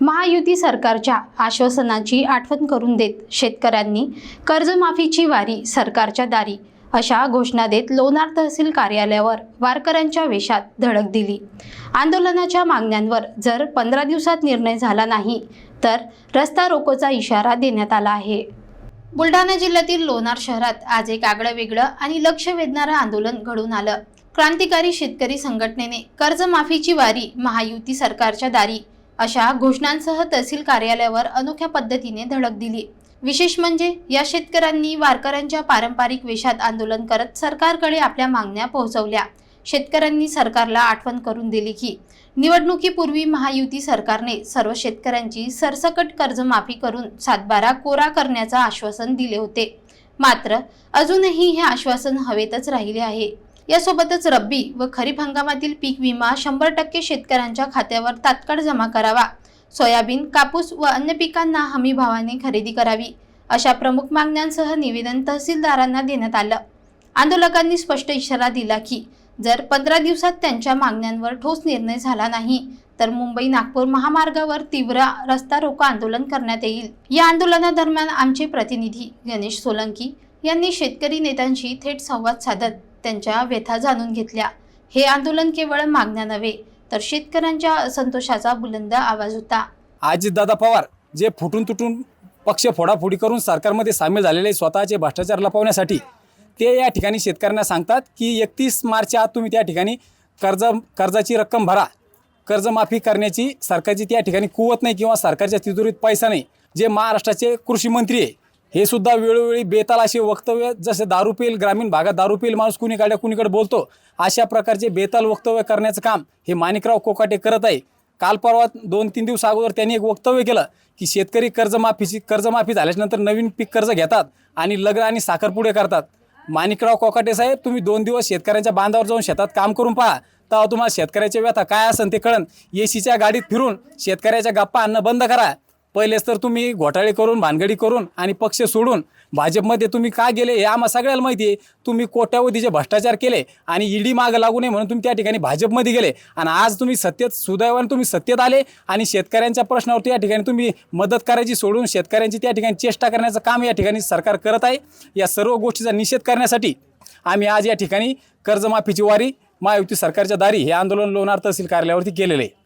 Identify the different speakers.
Speaker 1: महायुती सरकारच्या आश्वासनाची आठवण करून देत शेतकऱ्यांनी कर्जमाफीची वारी सरकारच्या दारी अशा घोषणा देत लोणार तहसील कार्यालयावर वारकऱ्यांच्या वेशात धडक दिली. आंदोलनाच्या मागण्यांवर जर पंधरा दिवसात निर्णय झाला नाही तर रस्ता रोकोचा इशारा देण्यात आला आहे. बुलढाणा जिल्ह्यातील लोणार शहरात आज एक आगळं वेगळं आणि लक्ष वेधणारं आंदोलन घडून आलं. क्रांतिकारी शेतकरी संघटनेने कर्जमाफीची वारी महायुती सरकारच्या दारी अशा घोषणांसह तहसील कार्यालयावर अनोख्या पद्धतीने धडक दिली. विशेष म्हणजे या शेतकऱ्यांनी वारकऱ्यांच्या पारंपरिक वेशात आंदोलन करत सरकारकडे आपल्या मागण्या पोहोचवल्या. शेतकऱ्यांनी सरकारला आठवण करून दिली की निवडणुकीपूर्वी महायुती सरकारने सर्व शेतकऱ्यांची सरसकट कर्जमाफी करून सातबारा कोरा करण्याचं आश्वासन दिले होते. मात्र अजूनही हे आश्वासन हवेतच राहिले आहे. यासोबतच रब्बी व खरीप हंगामातील पीक विमा शंभर टक्के शेतकऱ्यांच्या खात्यावर तात्काळ जमा करावा. सोयाबीन कापूस व अन्य पिकांना हमी भावाने खरेदी करावी अशा प्रमुख मागण्यांसह निवेदन तहसीलदारांना देण्यात आलं. आंदोलकांनी स्पष्ट इशारा दिला की जर पंधरा दिवसात त्यांच्या मागण्यांवर ठोस निर्णय झाला नाही तर मुंबई नागपूर महामार्गावर तीव्र रस्ता रोको आंदोलन करण्यात येईल. या आंदोलनादरम्यान आमचे प्रतिनिधी गणेश सोलंकी यांनी शेतकरी नेत्यांशी थेट संवाद साधत त्यांच्या व्यथा जाणून घेतल्या. हे आंदोलन केवळ मागण्या नव्हे तर शेतकऱ्यांच्या असंतोषाचा बुलंद आवाज होता.
Speaker 2: अजितदादा पवार जे फुटून तुटून पक्ष फोडाफोडी करून सरकारमध्ये सामील झालेले स्वतःचे भ्रष्टाचार लपवण्यासाठी ते या ठिकाणी शेतकऱ्यांना सांगतात की एकतीस मार्चच्या आत तुम्ही त्या ठिकाणी कर्ज कर्जाची रक्कम भरा. कर्जमाफी करण्याची सरकारची त्या ठिकाणी कुवत नाही किंवा सरकारच्या तिजोरीत पैसा नाही. जे महाराष्ट्राचे कृषी मंत्री आहे हे सुद्धा वेळोवेळी बेताल असे वक्तव्य जसे दारू पेल ग्रामीण भागात दारू पेल माणूस कुणीकडे कुणीकडे बोलतो अशा प्रकारचे बेताल वक्तव्य करण्याचं काम हे माणिकराव कोकाटे करत आहे. काल परवा दोन तीन दिवस अगोदर त्यांनी एक वक्तव्य केलं की शेतकरी कर्जमाफीची कर्जमाफी झाल्याच्यानंतर नवीन पीक कर्ज घेतात आणि लग्न आणि साखरपुडे करतात. माणिकराव कोकाटे साहेब तुम्ही दोन दिवस शेतकऱ्यांच्या बांधावर जाऊन शेतात काम करून पहा. तेव्हा तुम्हाला शेतकऱ्याच्या व्यथा काय असेल ते कळन. ए सीच्या गाडीत फिरून शेतकऱ्याच्या गप्पा आणणं बंद करा. पहिलेच तर तुम्ही घोटाळे करून भानगडी करून आणि पक्ष सोडून भाजपमध्ये तुम्ही का गेले हे आम्हा सगळ्याला माहिती आहे. तुम्ही कोट्यावधीचे भ्रष्टाचार केले आणि ईडी मागं लागू नये म्हणून तुम्ही त्या ठिकाणी भाजपमध्ये गेले. आणि आज तुम्ही सत्तेत सुदैवाने तुम्ही सत्तेत आले आणि शेतकऱ्यांच्या प्रश्नावरती या ठिकाणी तुम्ही मदत करायची सोडून शेतकऱ्यांची त्या ठिकाणी चेष्टा करण्याचं काम या ठिकाणी सरकार करत आहे. या सर्व गोष्टीचा निषेध करण्यासाठी आम्ही आज या ठिकाणी कर्जमाफीची वारी महायुती सरकारच्या दारी हे आंदोलन लोणार तहसील कार्यालयावरती केलेलं आहे.